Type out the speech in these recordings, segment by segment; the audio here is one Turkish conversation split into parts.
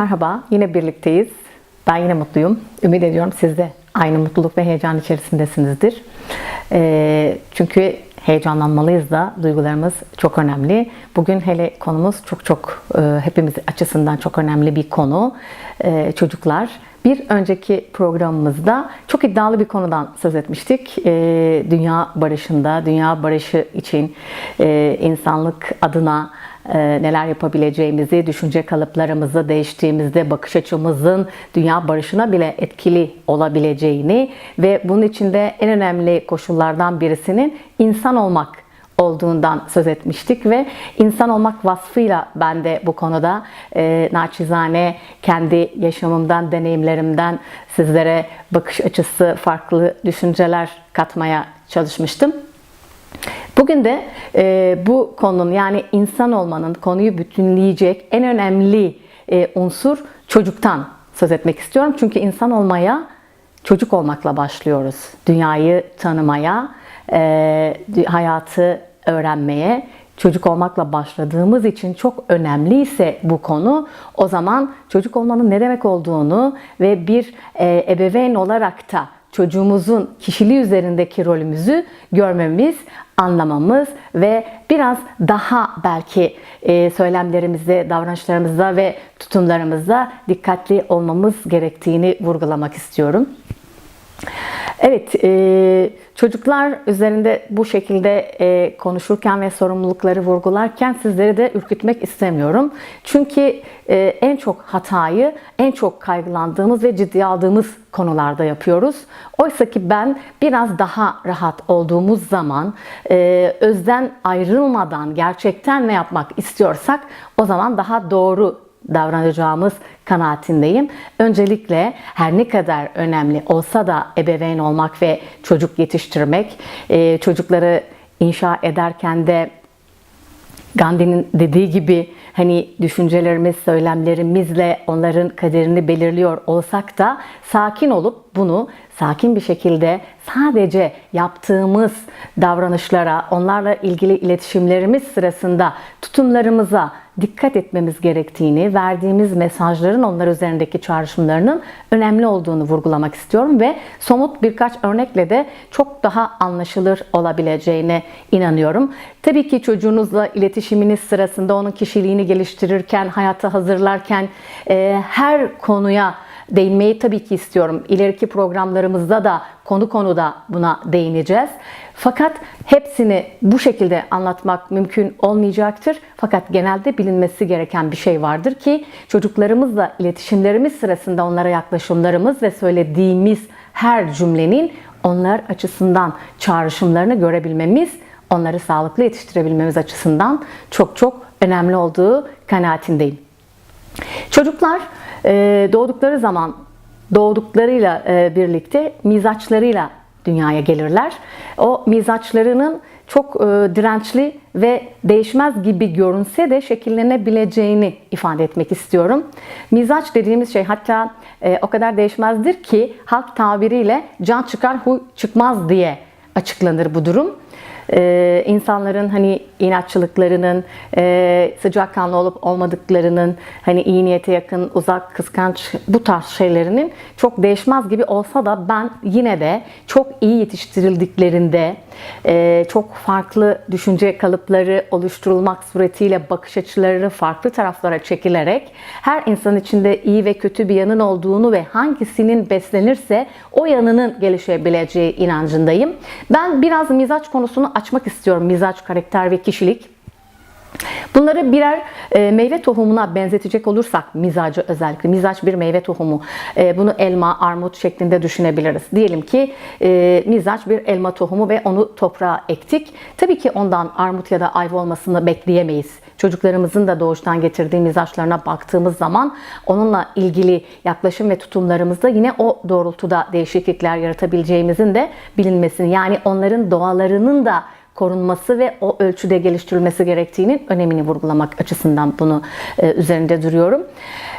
merhaba. Yine birlikteyiz. Ben yine mutluyum. Ümit ediyorum siz de aynı mutluluk ve heyecan içerisindesinizdir. Ee, çünkü heyecanlanmalıyız da duygularımız çok önemli. Bugün hele konumuz çok çok e, hepimiz açısından çok önemli bir konu. E, çocuklar. Bir önceki programımızda çok iddialı bir konudan söz etmiştik. E, dünya barışında, dünya barışı için e, insanlık adına e, neler yapabileceğimizi, düşünce kalıplarımızı değiştiğimizde bakış açımızın dünya barışına bile etkili olabileceğini ve bunun içinde en önemli koşullardan birisinin insan olmak olduğundan söz etmiştik ve insan olmak vasfıyla ben de bu konuda e, naçizane kendi yaşamımdan, deneyimlerimden sizlere bakış açısı, farklı düşünceler katmaya çalışmıştım. Bugün de e, bu konunun yani insan olmanın konuyu bütünleyecek en önemli e, unsur çocuktan söz etmek istiyorum. Çünkü insan olmaya çocuk olmakla başlıyoruz. Dünyayı tanımaya, e, hayatı öğrenmeye çocuk olmakla başladığımız için çok önemliyse bu konu o zaman çocuk olmanın ne demek olduğunu ve bir e, ebeveyn olarak da çocuğumuzun kişiliği üzerindeki rolümüzü görmemiz, anlamamız ve biraz daha belki e, söylemlerimizde, davranışlarımızda ve tutumlarımızda dikkatli olmamız gerektiğini vurgulamak istiyorum. Evet, e, çocuklar üzerinde bu şekilde e, konuşurken ve sorumlulukları vurgularken sizleri de ürkütmek istemiyorum. Çünkü e, en çok hatayı, en çok kaygılandığımız ve ciddiye aldığımız konularda yapıyoruz. Oysa ki ben biraz daha rahat olduğumuz zaman, e, özden ayrılmadan gerçekten ne yapmak istiyorsak o zaman daha doğru davranacağımız kanaatindeyim. Öncelikle her ne kadar önemli olsa da ebeveyn olmak ve çocuk yetiştirmek, e, çocukları inşa ederken de Gandhi'nin dediği gibi hani düşüncelerimiz, söylemlerimizle onların kaderini belirliyor olsak da sakin olup bunu sakin bir şekilde sadece yaptığımız davranışlara, onlarla ilgili iletişimlerimiz sırasında tutumlarımıza dikkat etmemiz gerektiğini, verdiğimiz mesajların onlar üzerindeki çağrışımlarının önemli olduğunu vurgulamak istiyorum ve somut birkaç örnekle de çok daha anlaşılır olabileceğine inanıyorum. Tabii ki çocuğunuzla iletişiminiz sırasında onun kişiliğini geliştirirken, hayata hazırlarken e, her konuya değinmeyi tabii ki istiyorum. İleriki programlarımızda da konu konuda buna değineceğiz. Fakat hepsini bu şekilde anlatmak mümkün olmayacaktır. Fakat genelde bilinmesi gereken bir şey vardır ki çocuklarımızla iletişimlerimiz sırasında onlara yaklaşımlarımız ve söylediğimiz her cümlenin onlar açısından çağrışımlarını görebilmemiz, onları sağlıklı yetiştirebilmemiz açısından çok çok önemli olduğu kanaatindeyim. Çocuklar doğdukları zaman doğduklarıyla birlikte mizaçlarıyla dünyaya gelirler. O mizaçlarının çok dirençli ve değişmez gibi görünse de şekillenebileceğini ifade etmek istiyorum. Mizaç dediğimiz şey hatta o kadar değişmezdir ki halk tabiriyle can çıkar huy çıkmaz diye açıklanır bu durum ee, insanların hani inatçılıklarının, e, sıcakkanlı olup olmadıklarının, hani iyi niyete yakın, uzak, kıskanç bu tarz şeylerinin çok değişmez gibi olsa da ben yine de çok iyi yetiştirildiklerinde e, çok farklı düşünce kalıpları oluşturulmak suretiyle bakış açıları farklı taraflara çekilerek her insan içinde iyi ve kötü bir yanın olduğunu ve hangisinin beslenirse o yanının gelişebileceği inancındayım. Ben biraz mizaç konusunu açmak istiyorum. Mizaç, karakter ve kişilik. Bunları birer e, meyve tohumuna benzetecek olursak mizacı özellikle mizaç bir meyve tohumu e, bunu elma, armut şeklinde düşünebiliriz. Diyelim ki e, mizaç bir elma tohumu ve onu toprağa ektik. Tabii ki ondan armut ya da ayva olmasını bekleyemeyiz. Çocuklarımızın da doğuştan getirdiği mizaçlarına baktığımız zaman onunla ilgili yaklaşım ve tutumlarımızda yine o doğrultuda değişiklikler yaratabileceğimizin de bilinmesini yani onların doğalarının da korunması ve o ölçüde geliştirilmesi gerektiğinin önemini vurgulamak açısından bunu e, üzerinde duruyorum.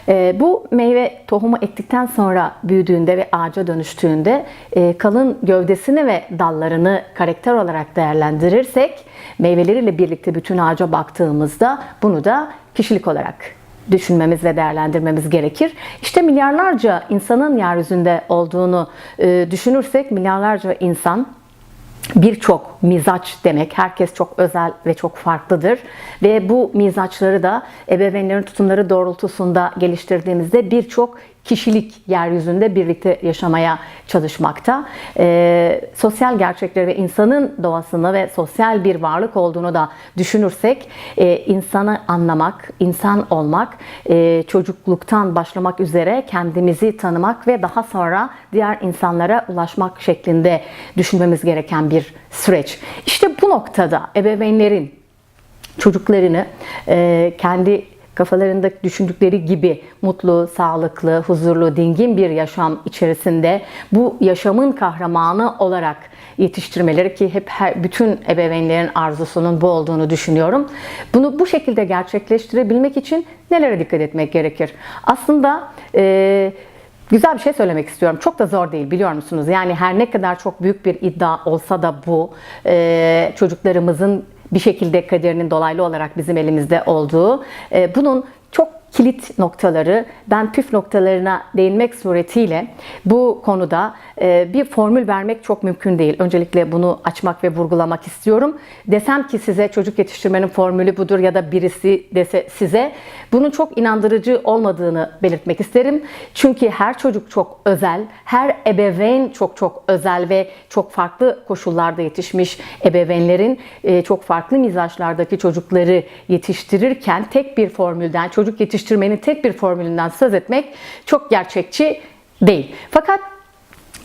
E, bu meyve tohumu ektikten sonra büyüdüğünde ve ağaca dönüştüğünde e, kalın gövdesini ve dallarını karakter olarak değerlendirirsek meyveleriyle birlikte bütün ağaca baktığımızda bunu da kişilik olarak düşünmemiz ve değerlendirmemiz gerekir. İşte milyarlarca insanın yeryüzünde olduğunu e, düşünürsek milyarlarca insan birçok mizaç demek. Herkes çok özel ve çok farklıdır. Ve bu mizaçları da ebeveynlerin tutumları doğrultusunda geliştirdiğimizde birçok kişilik yeryüzünde birlikte yaşamaya çalışmakta. Ee, sosyal gerçekleri ve insanın doğasını ve sosyal bir varlık olduğunu da düşünürsek e, insanı anlamak, insan olmak, e, çocukluktan başlamak üzere kendimizi tanımak ve daha sonra diğer insanlara ulaşmak şeklinde düşünmemiz gereken bir süreç. İşte bu noktada ebeveynlerin çocuklarını e, kendi kafalarında düşündükleri gibi mutlu, sağlıklı, huzurlu, dingin bir yaşam içerisinde bu yaşamın kahramanı olarak yetiştirmeleri ki hep her, bütün ebeveynlerin arzusunun bu olduğunu düşünüyorum. Bunu bu şekilde gerçekleştirebilmek için nelere dikkat etmek gerekir? Aslında e, Güzel bir şey söylemek istiyorum. Çok da zor değil biliyor musunuz? Yani her ne kadar çok büyük bir iddia olsa da bu e, çocuklarımızın bir şekilde kaderinin dolaylı olarak bizim elimizde olduğu. e, bunun kilit noktaları, ben püf noktalarına değinmek suretiyle bu konuda e, bir formül vermek çok mümkün değil. Öncelikle bunu açmak ve vurgulamak istiyorum. Desem ki size çocuk yetiştirmenin formülü budur ya da birisi dese size bunun çok inandırıcı olmadığını belirtmek isterim. Çünkü her çocuk çok özel, her ebeveyn çok çok özel ve çok farklı koşullarda yetişmiş ebeveynlerin e, çok farklı mizaçlardaki çocukları yetiştirirken tek bir formülden, çocuk yetiştirmenin tek bir formülünden söz etmek çok gerçekçi değil. Fakat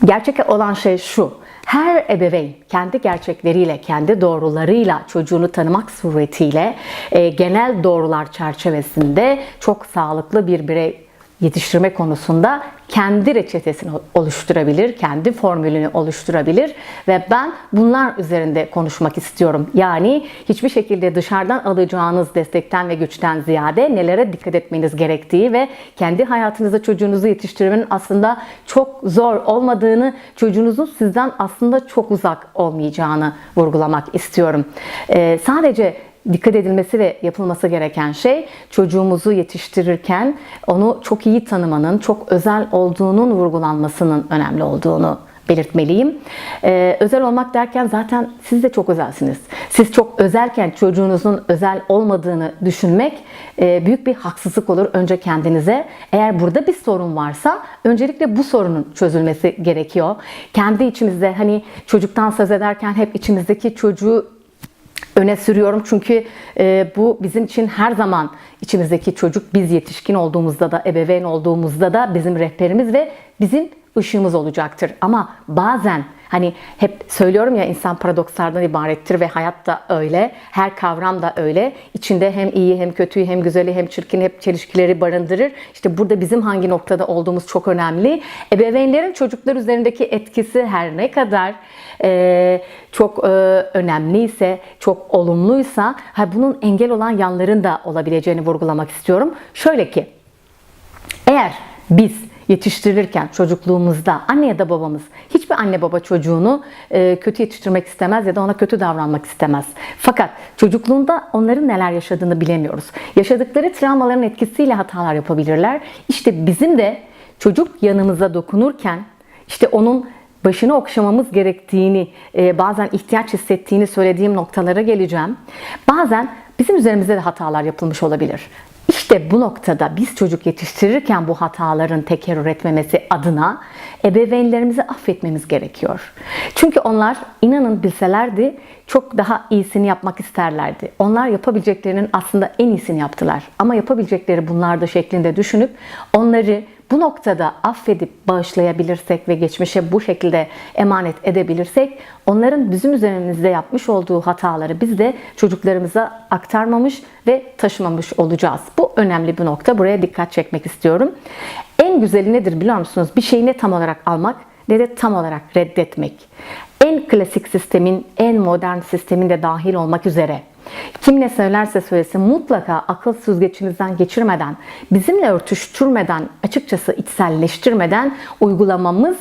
gerçek olan şey şu. Her ebeveyn kendi gerçekleriyle, kendi doğrularıyla çocuğunu tanımak suretiyle e, genel doğrular çerçevesinde çok sağlıklı bir birey yetiştirme konusunda kendi reçetesini oluşturabilir, kendi formülünü oluşturabilir ve ben bunlar üzerinde konuşmak istiyorum. Yani hiçbir şekilde dışarıdan alacağınız destekten ve güçten ziyade nelere dikkat etmeniz gerektiği ve kendi hayatınızda çocuğunuzu yetiştirmenin aslında çok zor olmadığını, çocuğunuzun sizden aslında çok uzak olmayacağını vurgulamak istiyorum. Ee, sadece dikkat edilmesi ve yapılması gereken şey çocuğumuzu yetiştirirken onu çok iyi tanımanın, çok özel olduğunun vurgulanmasının önemli olduğunu belirtmeliyim. Ee, özel olmak derken zaten siz de çok özelsiniz. Siz çok özelken çocuğunuzun özel olmadığını düşünmek e, büyük bir haksızlık olur önce kendinize. Eğer burada bir sorun varsa öncelikle bu sorunun çözülmesi gerekiyor. Kendi içimizde hani çocuktan söz ederken hep içimizdeki çocuğu öne sürüyorum. Çünkü e, bu bizim için her zaman içimizdeki çocuk biz yetişkin olduğumuzda da ebeveyn olduğumuzda da bizim rehberimiz ve bizim ışığımız olacaktır. Ama bazen hani hep söylüyorum ya insan paradokslardan ibarettir ve hayat da öyle. Her kavram da öyle. İçinde hem iyi hem kötüyü hem güzeli hem çirkin hep çelişkileri barındırır. İşte burada bizim hangi noktada olduğumuz çok önemli. Ebeveynlerin çocuklar üzerindeki etkisi her ne kadar e, çok e, önemliyse, çok olumluysa ha, bunun engel olan yanların da olabileceğini vurgulamak istiyorum. Şöyle ki eğer biz yetiştirilirken çocukluğumuzda anne ya da babamız hiçbir anne baba çocuğunu e, kötü yetiştirmek istemez ya da ona kötü davranmak istemez. Fakat çocukluğunda onların neler yaşadığını bilemiyoruz. Yaşadıkları travmaların etkisiyle hatalar yapabilirler. İşte bizim de çocuk yanımıza dokunurken işte onun başını okşamamız gerektiğini, e, bazen ihtiyaç hissettiğini söylediğim noktalara geleceğim. Bazen bizim üzerimizde de hatalar yapılmış olabilir. İşte bu noktada biz çocuk yetiştirirken bu hataların tekerrür etmemesi adına ebeveynlerimizi affetmemiz gerekiyor. Çünkü onlar inanın bilselerdi çok daha iyisini yapmak isterlerdi. Onlar yapabileceklerinin aslında en iyisini yaptılar. Ama yapabilecekleri bunlar şeklinde düşünüp onları bu noktada affedip bağışlayabilirsek ve geçmişe bu şekilde emanet edebilirsek onların bizim üzerimizde yapmış olduğu hataları biz de çocuklarımıza aktarmamış ve taşımamış olacağız. Bu önemli bir nokta. Buraya dikkat çekmek istiyorum. En güzeli nedir biliyor musunuz? Bir şeyi ne tam olarak almak ne de tam olarak reddetmek. En klasik sistemin, en modern sistemin de dahil olmak üzere kim ne söylerse söylesin mutlaka akıl süzgecimizden geçirmeden, bizimle örtüştürmeden, açıkçası içselleştirmeden uygulamamız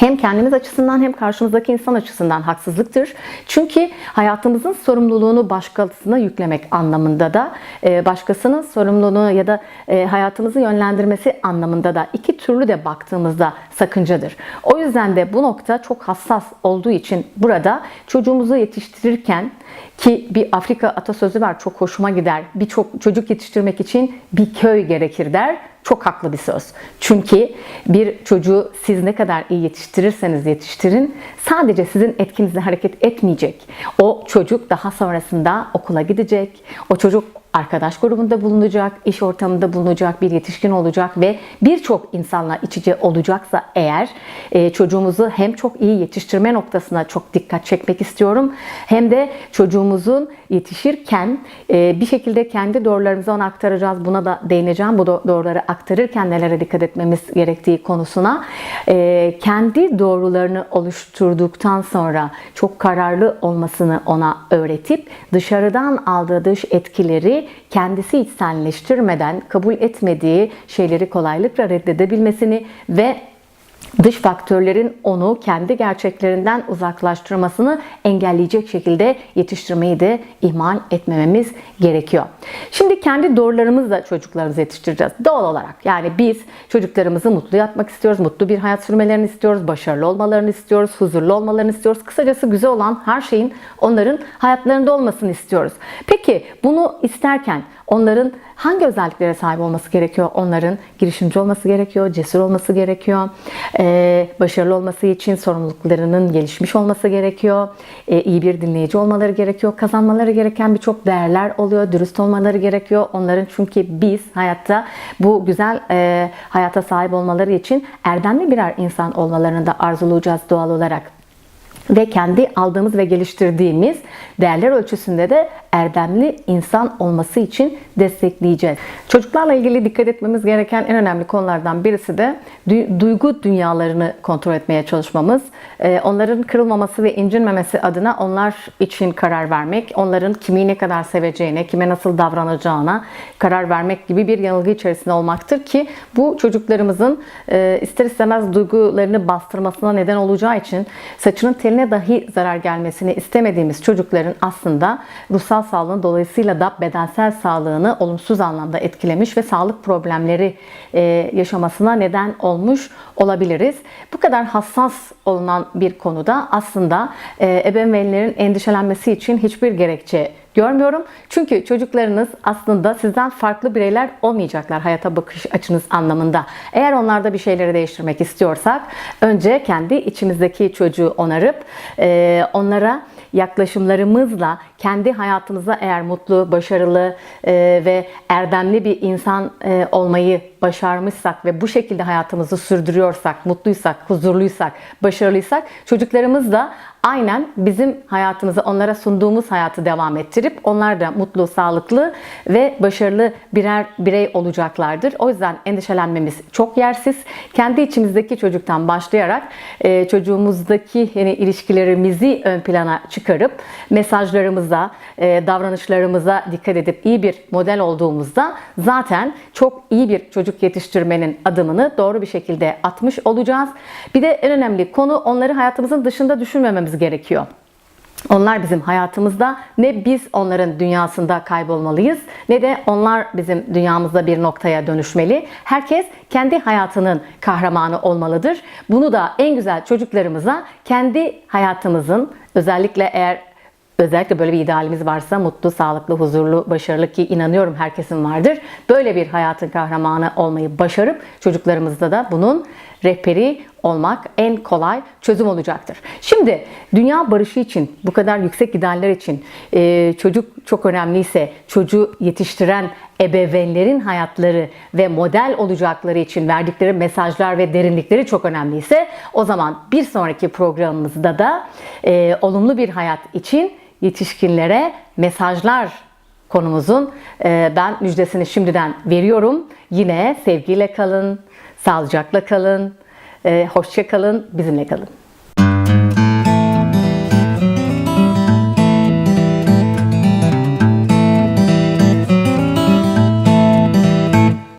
hem kendimiz açısından hem karşımızdaki insan açısından haksızlıktır. Çünkü hayatımızın sorumluluğunu başkasına yüklemek anlamında da e, başkasının sorumluluğunu ya da e, hayatımızı yönlendirmesi anlamında da iki türlü de baktığımızda sakıncadır. O yüzden de bu nokta çok hassas olduğu için burada çocuğumuzu yetiştirirken ki bir Afrika atasözü var çok hoşuma gider. Birçok çocuk yetiştirmek için bir köy gerekir der. Çok haklı bir söz. Çünkü bir çocuğu siz ne kadar iyi yetiştirirseniz yetiştirin sadece sizin etkinizle hareket etmeyecek. O çocuk daha sonrasında okula gidecek. O çocuk arkadaş grubunda bulunacak, iş ortamında bulunacak, bir yetişkin olacak ve birçok insanla iç içe olacaksa eğer e, çocuğumuzu hem çok iyi yetiştirme noktasına çok dikkat çekmek istiyorum hem de çocuğumuzun yetişirken e, bir şekilde kendi doğrularımızı ona aktaracağız. Buna da değineceğim. Bu doğruları aktarırken nelere dikkat etmemiz gerektiği konusuna. E, kendi doğrularını oluşturduktan sonra çok kararlı olmasını ona öğretip dışarıdan aldığı dış etkileri kendisi içselleştirmeden kabul etmediği şeyleri kolaylıkla reddedebilmesini ve dış faktörlerin onu kendi gerçeklerinden uzaklaştırmasını engelleyecek şekilde yetiştirmeyi de ihmal etmememiz gerekiyor. Şimdi kendi doğrularımızla çocuklarımızı yetiştireceğiz. Doğal olarak yani biz çocuklarımızı mutlu yapmak istiyoruz, mutlu bir hayat sürmelerini istiyoruz, başarılı olmalarını istiyoruz, huzurlu olmalarını istiyoruz. Kısacası güzel olan her şeyin onların hayatlarında olmasını istiyoruz. Peki bunu isterken onların hangi özelliklere sahip olması gerekiyor? Onların girişimci olması gerekiyor, cesur olması gerekiyor, ee, başarılı olması için sorumluluklarının gelişmiş olması gerekiyor, ee, iyi bir dinleyici olmaları gerekiyor, kazanmaları gereken birçok değerler oluyor, dürüst olmaları gerekiyor. Onların çünkü biz hayatta bu güzel e, hayata sahip olmaları için erdemli birer insan olmalarını da arzulayacağız doğal olarak ve kendi aldığımız ve geliştirdiğimiz değerler ölçüsünde de erdemli insan olması için destekleyeceğiz. Çocuklarla ilgili dikkat etmemiz gereken en önemli konulardan birisi de duygu dünyalarını kontrol etmeye çalışmamız. Ee, onların kırılmaması ve incinmemesi adına onlar için karar vermek, onların kimi ne kadar seveceğine, kime nasıl davranacağına karar vermek gibi bir yanılgı içerisinde olmaktır ki bu çocuklarımızın e, ister istemez duygularını bastırmasına neden olacağı için saçının teline dahi zarar gelmesini istemediğimiz çocukların aslında ruhsal sağlığını dolayısıyla da bedensel sağlığını olumsuz anlamda etkilemiş ve sağlık problemleri e, yaşamasına neden olmuş olabiliriz. Bu kadar hassas olunan bir konuda aslında e, ebeveynlerin endişelenmesi için hiçbir gerekçe görmüyorum. Çünkü çocuklarınız aslında sizden farklı bireyler olmayacaklar hayata bakış açınız anlamında. Eğer onlarda bir şeyleri değiştirmek istiyorsak önce kendi içimizdeki çocuğu onarıp e, onlara yaklaşımlarımızla kendi hayatımıza eğer mutlu, başarılı e, ve erdemli bir insan e, olmayı başarmışsak ve bu şekilde hayatımızı sürdürüyorsak, mutluysak, huzurluysak, başarılıysak çocuklarımız da aynen bizim hayatımızı onlara sunduğumuz hayatı devam ettirip onlar da mutlu, sağlıklı ve başarılı birer birey olacaklardır. O yüzden endişelenmemiz çok yersiz. Kendi içimizdeki çocuktan başlayarak e, çocuğumuzdaki yani ilişkilerimizi ön plana çıkarıp mesajlarımıza, e, davranışlarımıza dikkat edip iyi bir model olduğumuzda zaten çok iyi bir çocuk yetiştirmenin adımını doğru bir şekilde atmış olacağız. Bir de en önemli konu onları hayatımızın dışında düşünmememiz gerekiyor. Onlar bizim hayatımızda ne biz onların dünyasında kaybolmalıyız ne de onlar bizim dünyamızda bir noktaya dönüşmeli. Herkes kendi hayatının kahramanı olmalıdır. Bunu da en güzel çocuklarımıza kendi hayatımızın özellikle eğer Özellikle böyle bir idealimiz varsa mutlu, sağlıklı, huzurlu, başarılı ki inanıyorum herkesin vardır. Böyle bir hayatın kahramanı olmayı başarıp çocuklarımızda da bunun rehberi olmak en kolay çözüm olacaktır. Şimdi dünya barışı için, bu kadar yüksek idealler için e, çocuk çok önemliyse çocuğu yetiştiren ebeveynlerin hayatları ve model olacakları için verdikleri mesajlar ve derinlikleri çok önemliyse o zaman bir sonraki programımızda da e, olumlu bir hayat için yetişkinlere mesajlar konumuzun e, ben müjdesini şimdiden veriyorum. Yine sevgiyle kalın, sağlıcakla kalın, e, hoşça kalın, bizimle kalın.